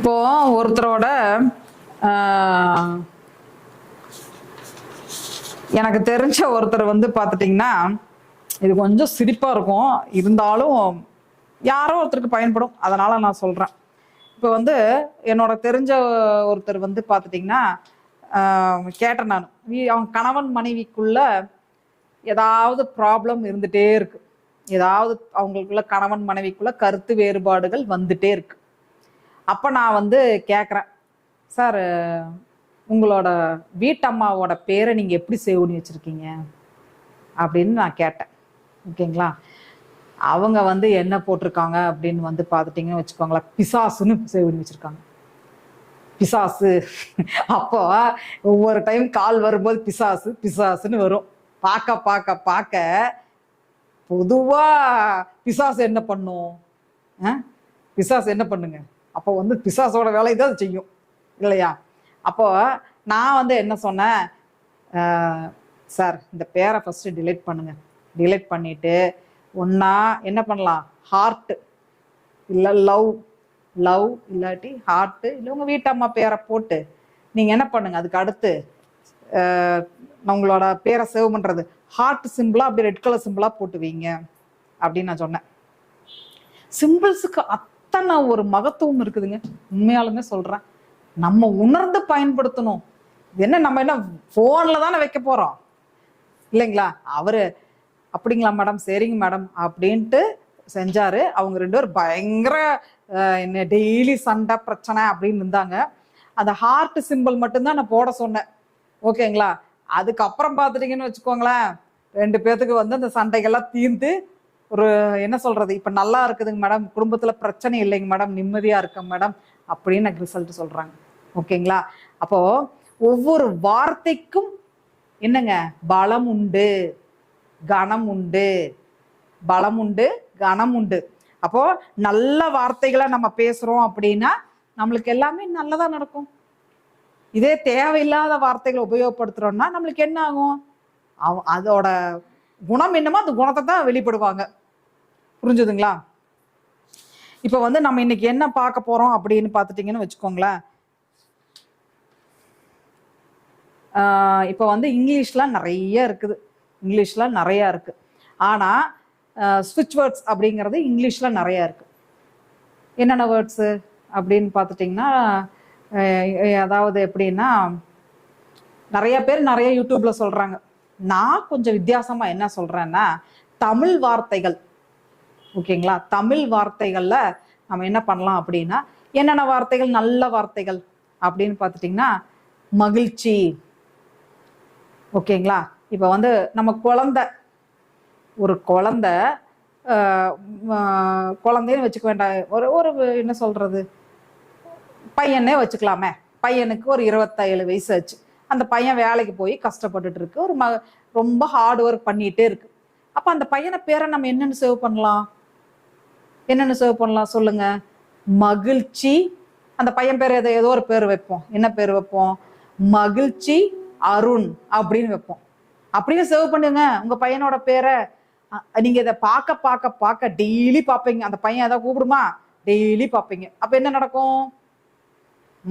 இப்போ ஒருத்தரோட எனக்கு தெரிஞ்ச ஒருத்தர் வந்து பார்த்துட்டிங்கன்னா இது கொஞ்சம் சிரிப்பாக இருக்கும். இருந்தாலும் யாரோ ஒருத்தருக்கு பயன்படும். அதனால் நான் சொல்கிறேன் இப்போ வந்து என்னோட தெரிஞ்ச ஒருத்தர் வந்து பார்த்துட்டிங்கன்னா கேட்டேன் நான். அவன் கணவன் மனைவிக்குள்ள ஏதாவது ப்ராப்ளம் இருந்துகிட்டே இருக்குது ஏதாவது அவங்களுக்குள்ள கணவன் மனைவிக்குள்ள கருத்து வேறுபாடுகள் வந்துட்டே இருக்குது அப்போ நான் வந்து கேட்குறேன் சார் உங்களோட வீட்டம்மாவோட பேரை நீங்கள் எப்படி சேவ் பண்ணி வச்சுருக்கீங்க? அப்படின்னு நான் கேட்டேன். ஓகேங்களா? அவங்க வந்து என்ன போட்டிருக்காங்க அப்படின்னு வந்து பார்த்துட்டிங்கன்னு வச்சுக்கோங்களேன். பிசாசுன்னு சேவ் பண்ணி வச்சுருக்காங்க. பிசாசு. அப்போ ஒவ்வொரு டைம் கால் வரும்போது பிசாசு பிசாசுன்னு வரும். பார்க்க பார்க்க பார்க்க பொதுவாக பிசாசு என்ன பண்ணும்? ஆ? பிசாசு என்ன பண்ணுங்க? அப்போ வந்து பிசாசோட வேலையை தான் செய்யும். இல்லையா? அப்போ நான் வந்து என்ன சொன்னேன்? சார் இந்த பேரை ஃபஸ்ட்டு டிலீட் பண்ணுங்க. டிலீட் பண்ணிட்டு ஒன்றா என்ன பண்ணலாம்? ஹார்ட் இல்லை லவ் லவ் இல்லாட்டி ஹார்ட்டு இல்லை உங்கள் வீட்டம்மா பேரை போட்டு நீங்கள் என்ன பண்ணுங்க? அதுக்கு அடுத்து உங்களோட பேரை சேவ் பண்ணுறது ஹார்ட் சிம்பிளாக அப்படி ரெட் கலர் சிம்பிளாக போட்டு வைங்க. அப்படின்னு நான் சொன்னேன். சிம்பிள்ஸுக்கு அத்தனை ஒரு மகத்துவம் இருக்குதுங்க? உண்மையாலுமே சொல்றேன். நம்ம உணர்ந்து பயன்படுத்தணும். என்ன நம்ம என்ன போன்ல தானே வைக்க போறோம்? இல்லைங்களா? அவரு அப்படிங்களா மேடம் சரிங்க மேடம் அப்படின்ட்டு செஞ்சாரு. அவங்க ரெண்டு பேரும் பயங்கர என்ன டெய்லி சண்டை பிரச்சனை அப்படின்னு இருந்தாங்க. அந்த ஹார்ட் சிம்பிள் மட்டும்தான் நான் போட சொன்னேன். ஓகேங்களா? அதுக்கப்புறம் பார்த்துட்டீங்கன்னு வச்சுக்கோங்களேன். ரெண்டு பேர்த்துக்கு வந்து அந்த சண்டைகள்லாம் தீர்ந்து ஒரு என்ன சொல்றது? இப்ப நல்லா இருக்குதுங்க மேடம் குடும்பத்துல பிரச்சனை இல்லைங்க மேடம் நிம்மதியா இருக்க மேடம் அப்படின்னு எனக்கு ரிசல்ட் சொல்றாங்க. ஓகேங்களா? அப்போ ஒவ்வொரு வார்த்தைக்கும் என்னங்க? பலம் உண்டு கனம் உண்டு. பலம் உண்டு கனம் உண்டு. அப்போ நல்ல வார்த்தைகளை நம்ம பேசுறோம் அப்படின்னா நம்மளுக்கு எல்லாமே நல்லதா நடக்கும். இதே தேவையில்லாத வார்த்தைகளை உபயோகப்படுத்துறோம்னா நம்மளுக்கு என்ன ஆகும்? அவ- அதோட குணம் என்னமோ அந்த குணத்தை தான் வெளிப்படுவாங்க. புரிஞ்சுதுங்களா? இப்போ வந்து நம்ம இன்னைக்கு என்ன பார்க்க போறோம் அப்படின்னு பார்த்துட்டீங்கன்னு வச்சுக்கோங்களேன். இப்போ வந்து இங்கிலீஷ்லாம் நிறைய இருக்குது. இங்கிலீஷ்லாம் நிறையா இருக்குது ஆனால் ஸ்விட்ச் வேர்ட்ஸ் அப்படிங்கிறது இங்கிலீஷில் நிறையா இருக்குது என்னென்ன வேர்ட்ஸு அப்படின்னு பார்த்துட்டிங்கன்னா அதாவது எப்படின்னா நிறைய பேர் நிறைய யூடியூப்பில் சொல்கிறாங்க நான் கொஞ்சம் வித்தியாசமாக என்ன சொல்கிறேன்னா தமிழ் வார்த்தைகள். ஓகேங்களா? தமிழ் வார்த்தைகளில் நம்ம என்ன பண்ணலாம் அப்படின்னா என்னென்ன வார்த்தைகள் நல்ல வார்த்தைகள் அப்படின்னு பார்த்துட்டிங்கன்னா மகிழ்ச்சி. ஓகேங்களா? இப்போ வந்து நம்ம குழந்த ஒரு குழந்த குழந்தைன்னு வச்சுக்க வேண்டாம். ஒரு ஒரு என்ன சொல்கிறது பையனே வச்சுக்கலாமே. பையனுக்கு ஒரு இருபத்தேழு வயசு ஆச்சு. அந்த பையன் வேலைக்கு போய் கஷ்டப்பட்டுட்டு இருக்கு. ஒரு ம ரொம்ப ஹார்ட் ஒர்க் பண்ணிகிட்டே இருக்கு. அப்போ அந்த பையனை பேரை நம்ம என்னென்னு சேவ் பண்ணலாம்? என்னென்ன சர்வ் பண்ணலாம் சொல்லுங்க. மகிழ்ச்சி அந்த பையன் பேர் ஏதோ ஏதோ ஒரு பேர் வைப்போம். என்ன பேர் வைப்போம்? மகிழ்ச்சி அருண் அப்படின்னு வைப்போம். அப்படின்னு சர்வ் பண்ணுங்க. உங்க பையனோட பேரை நீங்க இதை பார்க்க பார்க்க பார்க்க டெய்லி பார்ப்பீங்க. அந்த பையன் ஏதாவது கூப்பிடுமா? டெய்லி பார்ப்பீங்க. அப்ப என்ன நடக்கும்?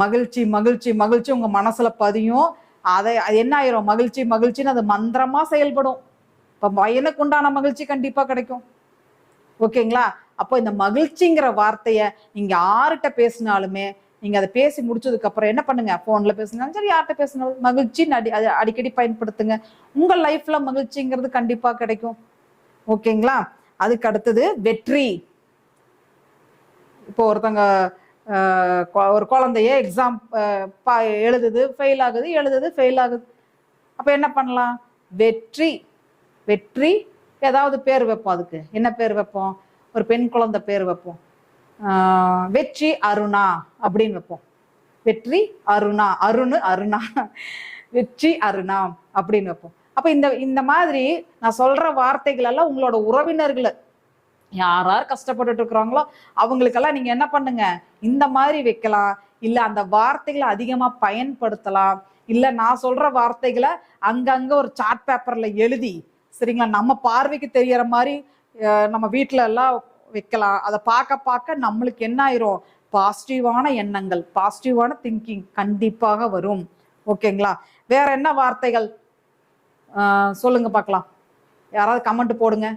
மகிழ்ச்சி மகிழ்ச்சி மகிழ்ச்சி உங்க மனசுல பதியும். அதை அது என்ன ஆயிரும்? மகிழ்ச்சி மகிழ்ச்சின்னு அது மந்திரமா செயல்படும். இப்ப பையனுக்கு உண்டான மகிழ்ச்சி கண்டிப்பா கிடைக்கும். ஓகேங்களா? அப்போ இந்த மகிழ்ச்சிங்கிற வார்த்தையை நீங்கள் யார்கிட்ட பேசினாலுமே நீங்கள் அதை பேசி முடிச்சதுக்கப்புறம் என்ன பண்ணுங்க? ஃபோனில் பேசினாலும் சரி யார்கிட்ட பேசினாலும் மகிழ்ச்சின்னு அடி அதை அடிக்கடி பயன்படுத்துங்க. உங்கள் லைஃப்பில் மகிழ்ச்சிங்கிறது கண்டிப்பாக கிடைக்கும். ஓகேங்களா? அதுக்கு அடுத்தது வெற்றி. இப்போ ஒருத்தங்க ஒரு குழந்தைய எக்ஸாம் எழுதுது ஃபெயில் ஆகுது எழுதுது ஃபெயில் ஆகுது. அப்போ என்ன பண்ணலாம்? வெற்றி. வெற்றி ஏதாவது பேர் வைப்போம் அதுக்கு. என்ன பேர் வைப்போம்? ஒரு பெண் குழந்தை பேர் வைப்போம். வெற்றி அருணா அப்படின்னு வைப்போம். வெற்றி அருணா அருண் அருணா வெற்றி அருணா அப்படின்னு வைப்போம். அப்ப இந்த இந்த மாதிரி நான் சொல்ற வார்த்தைகள் எல்லாம் உங்களோட உறவினர்களை யார் யார் கஷ்டப்பட்டுட்டு இருக்கிறாங்களோ அவங்களுக்கெல்லாம் நீங்க என்ன பண்ணுங்க? இந்த மாதிரி வைக்கலாம். இல்ல அந்த வார்த்தைகளை அதிகமா பயன்படுத்தலாம். இல்ல நான் சொல்ற வார்த்தைகளை அங்கங்க ஒரு சார்ட் பேப்பர்ல எழுதி சரிங்களா? நம்ம பார்வைக்கு தெரியற மாதிரி நம்ம வீட்டில எல்லாம் வைக்கலாம். அதை பார்க்க பார்க்க நம்மளுக்கு என்ன ஆயிரும்? பாசிட்டிவான எண்ணங்கள் பாசிட்டிவான திங்கிங் கண்டிப்பாக வரும். ஓகேங்களா? வேற என்ன வார்த்தைகள்? சொல்லுங்க பார்க்கலாம். யாராவது கமெண்ட் போடுங்க.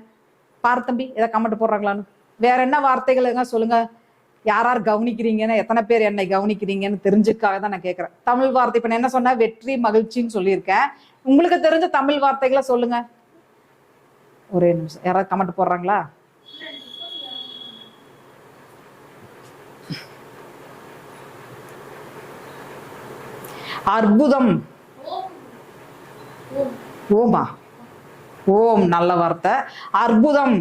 பாரு தம்பி ஏதாவது கமெண்ட் போடுறாங்களான்னு. வேற என்ன வார்த்தைகளுங்க சொல்லுங்க. யார் யார் கவனிக்கிறீங்கன்னு எத்தனை பேர் என்னை கவனிக்கிறீங்கன்னு தெரிஞ்சுக்காக தான் நான் கேட்குறேன் தமிழ் வார்த்தை இப்போ நான் என்ன சொன்னேன்? வெற்றி மகிழ்ச்சின்னு சொல்லியிருக்கேன். உங்களுக்கு தெரிஞ்ச தமிழ் வார்த்தைகளை சொல்லுங்க. ஒரே நிமிஷம். யாராவது கமெண்ட் போடுறாங்களா? அற்புதம். ஓமா. ஓம் நல்ல வார்த்தை. அற்புதம்.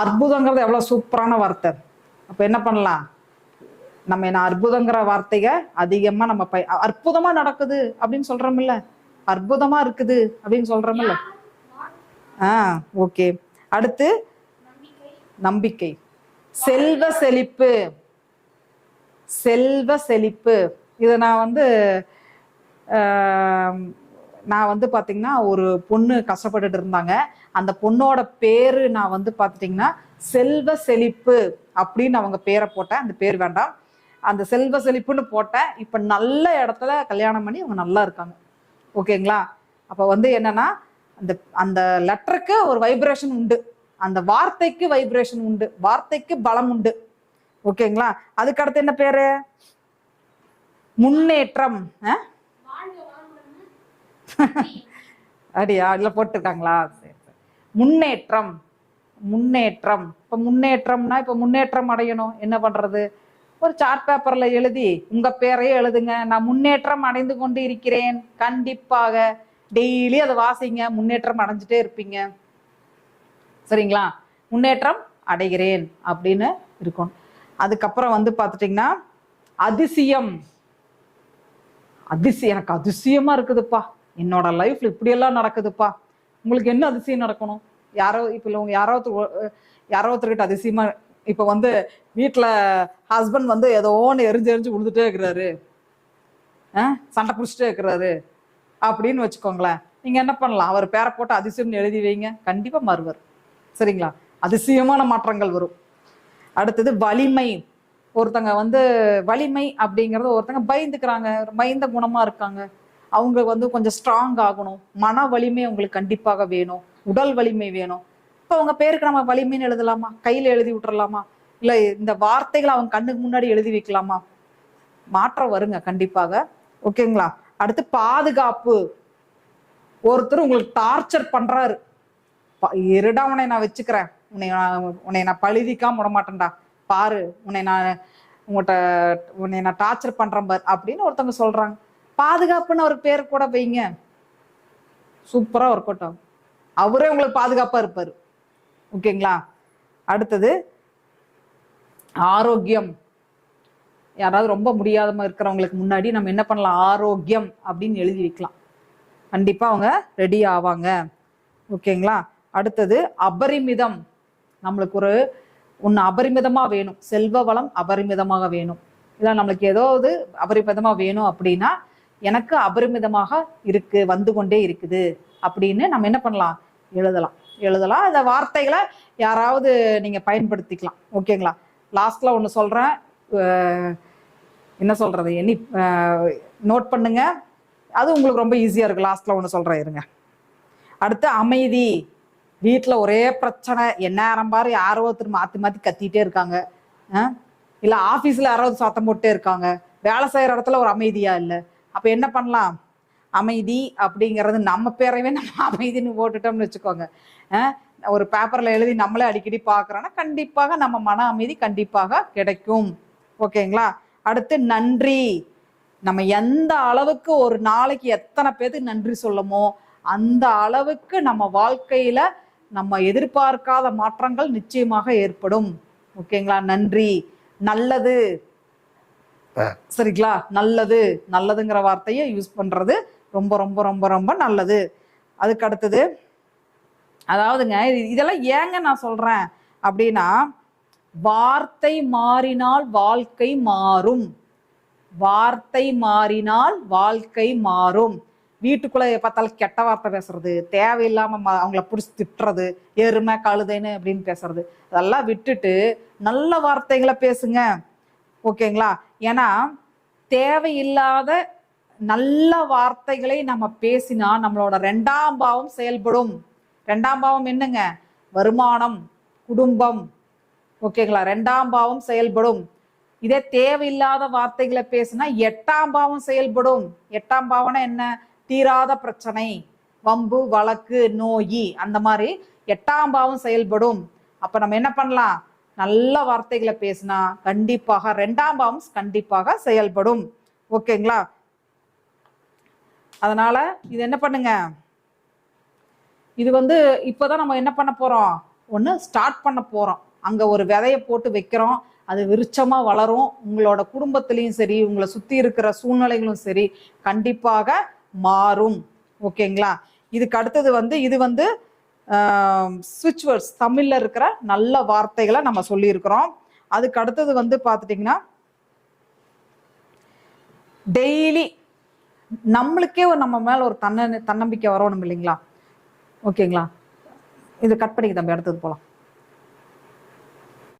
அற்புதங்கிறது எவ்வளவு சூப்பரான வார்த்தை. அப்ப என்ன பண்ணலாம்? நம்ம என்ன அற்புதங்கிற வார்த்தைக அதிகமா நம்ம பய அற்புதமா நடக்குது அப்படின்னு சொல்றோம்ல. அற்புதமா இருக்குது அப்படின்னு சொல்றோம்ல. ஆ ஓகே. அடுத்து நம்பிக்கை. செல்வ செழிப்பு. செல்வ செழிப்பு. இதை நான் வந்து நான் வந்து பார்த்தீங்கன்னா ஒரு பொண்ணு கஷ்டப்பட்டுட்டு இருந்தாங்க. அந்த பொண்ணோட பேரு நான் வந்து பார்த்துட்டிங்கன்னா செல்வ செழிப்பு அப்படின்னு அவங்க பேரை போட்டேன். அந்த பேர் வேண்டாம். அந்த செல்வ செழிப்புன்னு போட்டேன். இப்போ நல்ல இடத்துல கல்யாணம் பண்ணி அவங்க நல்லா இருக்காங்க. ஓகேங்களா? அப்போ வந்து என்னன்னா அந்த அந்த லெட்டருக்கு ஒரு வைப்ரேஷன் உண்டு. அந்த வார்த்தைக்கு வைப்ரேஷன் உண்டு. வார்த்தைக்கு பலம் உண்டு. ஓகேங்களா? அதுக்கு அடுத்து என்ன பேரு? முன்னேற்றம். ஆ? அப்படியா இல்லை போட்டிருக்காங்களா? சரி சரி. முன்னேற்றம். முன்னேற்றம். இப்போ முன்னேற்றம்னா இப்போ முன்னேற்றம் அடையணும். என்ன பண்றது? ஒரு சார்ட் பேப்பர்ல எழுதி உங்க பேரையே எழுதுங்க. நான் முன்னேற்றம் அடைந்து கொண்டு இருக்கிறேன். கண்டிப்பாக. டெய்லி அதை வாசிங்க முன்னேற்றம் அடைஞ்சிட்டே இருப்பீங்க. சரிங்களா? முன்னேற்றம் அடைகிறேன் அப்படின்னு இருக்கும். அதுக்கப்புறம் வந்து பார்த்துட்டிங்கன்னா அதிசயம். அதிசயம் எனக்கு அதிசயமா இருக்குதுப்பா. என்னோட லைஃப்ல இப்படியெல்லாம் நடக்குதுப்பா. உங்களுக்கு என்ன அதிசயம் நடக்கணும்? யாரோ இப்போ இல்லை உங்கள் யாரோ ஒருத்தர் யாரோ ஒருத்தர்கிட்ட அதிசயமா இப்போ வந்து வீட்டில் ஹஸ்பண்ட் வந்து ஏதோ ஒன்று எரிஞ்சு எரிஞ்சு விழுந்துட்டே இருக்கிறாரு. ஆ சண்டை பிடிச்சிட்டே இருக்கிறாரு. அப்படின்னு வச்சுக்கோங்களேன். நீங்க என்ன பண்ணலாம்? அவர் பேரை போட்டு அதிசயம்னு எழுதி வைங்க. கண்டிப்பா மாறுவார். சரிங்களா? அதிசயமான மாற்றங்கள் வரும். அடுத்தது வலிமை. ஒருத்தங்க வந்து வலிமை அப்படிங்கிறது ஒருத்தங்க பயந்துக்கிறாங்க. பயந்த குணமா இருக்காங்க. அவங்க வந்து கொஞ்சம் ஸ்ட்ராங் ஆகணும். மன வலிமை அவங்களுக்கு கண்டிப்பாக வேணும். உடல் வலிமை வேணும். இப்போ அவங்க பேருக்கு நம்ம வலிமைன்னு எழுதலாமா? கையில் எழுதி விட்டுறலாமா? இல்லை இந்த வார்த்தைகளை அவங்க கண்ணுக்கு முன்னாடி எழுதி வைக்கலாமா? மாற்றம் வருங்க கண்டிப்பாக. ஓகேங்களா? அடுத்து பாதுகாப்பு. ஒருத்தர் உங்களுக்கு டார்ச்சர் பண்றாரு. இருடா உன்னை நான் வச்சுக்கிறேன். உன்னை நான் உன்னை நான் பழுதிக்காம விட மாட்டேன்டா பாரு உன்னை நான் உங்கள்கிட்ட உன்னை நான் டார்ச்சர் பண்றேன் பாரு அப்படின்னு ஒருத்தவங்க சொல்றாங்க. பாதுகாப்புன்னு ஒரு பேர் கூட வைங்க. சூப்பரா ஒர்க் அவுட் ஆகும். அவரே உங்களுக்கு பாதுகாப்பா இருப்பாரு. ஓகேங்களா? அடுத்தது ஆரோக்கியம். யாராவது ரொம்ப முடியாதமா இருக்கிறவங்களுக்கு முன்னாடி நம்ம என்ன பண்ணலாம்? ஆரோக்கியம் அப்படின்னு எழுதி வைக்கலாம். கண்டிப்பா அவங்க ரெடி ஆவாங்க. ஓகேங்களா? அடுத்தது அபரிமிதம். நம்மளுக்கு ஒரு ஒன்று அபரிமிதமா வேணும். செல்வ வளம் அபரிமிதமாக வேணும். இல்லை நம்மளுக்கு ஏதாவது அபரிமிதமா வேணும் அப்படின்னா எனக்கு அபரிமிதமாக இருக்கு வந்து கொண்டே இருக்குது அப்படின்னு நம்ம என்ன பண்ணலாம்? எழுதலாம். எழுதலாம். இந்த வார்த்தைகளை யாராவது நீங்க பயன்படுத்திக்கலாம். ஓகேங்களா? லாஸ்ட்ல ஒன்று சொல்றேன். என்ன சொல்றது? எண்ணி நோட் பண்ணுங்க. அது உங்களுக்கு ரொம்ப ஈஸியா இருக்கு. லாஸ்ட்ல ஒன்று சொல்றேன் இருங்க. அடுத்து அமைதி. வீட்டில் ஒரே பிரச்சனை. எந்நேரம் பாரு யாரோ ஒருத்தர் மாத்தி மாத்தி கத்திட்டே இருக்காங்க. இல்லை ஆஃபீஸில் யாராவது சத்தம் போட்டே இருக்காங்க. வேலை செய்கிற இடத்துல ஒரு அமைதியா இல்லை. அப்போ என்ன பண்ணலாம்? அமைதி அப்படிங்கிறது நம்ம பேரவே நம்ம அமைதின்னு போட்டுட்டோம்னு வச்சுக்கோங்க. ஒரு பேப்பரில் எழுதி நம்மளே அடிக்கடி பார்க்குறோன்னா கண்டிப்பாக நம்ம மன அமைதி கண்டிப்பாக கிடைக்கும். ஓகேங்களா அடுத்து நன்றி. நம்ம எந்த அளவுக்கு ஒரு நாளைக்கு எத்தனை பேருக்கு நன்றி சொல்லுமோ அந்த அளவுக்கு நம்ம வாழ்க்கையில நம்ம எதிர்பார்க்காத மாற்றங்கள் நிச்சயமாக ஏற்படும். ஓகேங்களா? நன்றி. நல்லது. சரிங்களா? நல்லது. நல்லதுங்கிற வார்த்தையை யூஸ் பண்றது ரொம்ப ரொம்ப ரொம்ப ரொம்ப நல்லது. அதுக்கு அடுத்தது அதாவதுங்க இது- இதெல்லாம் ஏங்க நான் சொல்றேன்? அப்படின்னா வார்த்தை மாறினால் வாழ்க்கை மாறும். வார்த்தை மாறினால் வாழ்க்கை மாறும். வீட்டுக்குள்ள பார்த்தாலும் கெட்ட வார்த்தை பேசுறது தேவையில்லாம அவங்கள பிடிச்சி திட்டுறது எருமை கழுதைன்னு அப்படின்னு பேசுறது. அதெல்லாம் விட்டுட்டு நல்ல வார்த்தைகளை பேசுங்க. ஓகேங்களா? ஏன்னா தேவையில்லாத நல்ல வார்த்தைகளை நம்ம பேசினா நம்மளோட ரெண்டாம் பாவம் செயல்படும். ரெண்டாம் பாவம் என்னங்க? வருமானம் குடும்பம் ஓகேங்களா? ரெண்டாம் பாவம் செயல்படும். இதே தேவையில்லாத வார்த்தைகளை பேசினா எட்டாம் பாவம் செயல்படும். எட்டாம் பாவம்னா என்ன? தீராத பிரச்சனை வம்பு வழக்கு நோய் அந்த மாதிரி எட்டாம் பாவம் செயல்படும். அப்ப நம்ம என்ன பண்ணலாம்? நல்ல வார்த்தைகளை பேசினா கண்டிப்பாக ரெண்டாம் பாவம் கண்டிப்பாக செயல்படும். ஓகேங்களா? அதனால இது என்ன பண்ணுங்க? இது வந்து இப்போதான் நம்ம என்ன பண்ண போறோம்? ஒன்று ஸ்டார்ட் பண்ண போறோம். அங்க ஒரு விதையை போட்டு வைக்கிறோம். அது விருட்சமா வளரும். உங்களோட குடும்பத்திலையும் சரி உங்களை சுத்தி இருக்கிற சூழ்நிலைகளும் சரி கண்டிப்பாக மாறும். ஓகேங்களா? இதுக்கு அடுத்தது வந்து இது வந்து ஸ்விட்ச் வேர்ட்ஸ் தமிழ்ல இருக்கிற நல்ல வார்த்தைகளை நம்ம சொல்லியிருக்கிறோம். அதுக்கு அடுத்தது வந்து பார்த்துட்டிங்கன்னா டெய்லி நம்மளுக்கே ஒரு நம்ம மேல ஒரு தன்ன தன்னம்பிக்கை வரணும் இல்லைங்களா? ஓகேங்களா? இது கட் பண்ணிக்க தம்பி அடுத்தது போகலாம்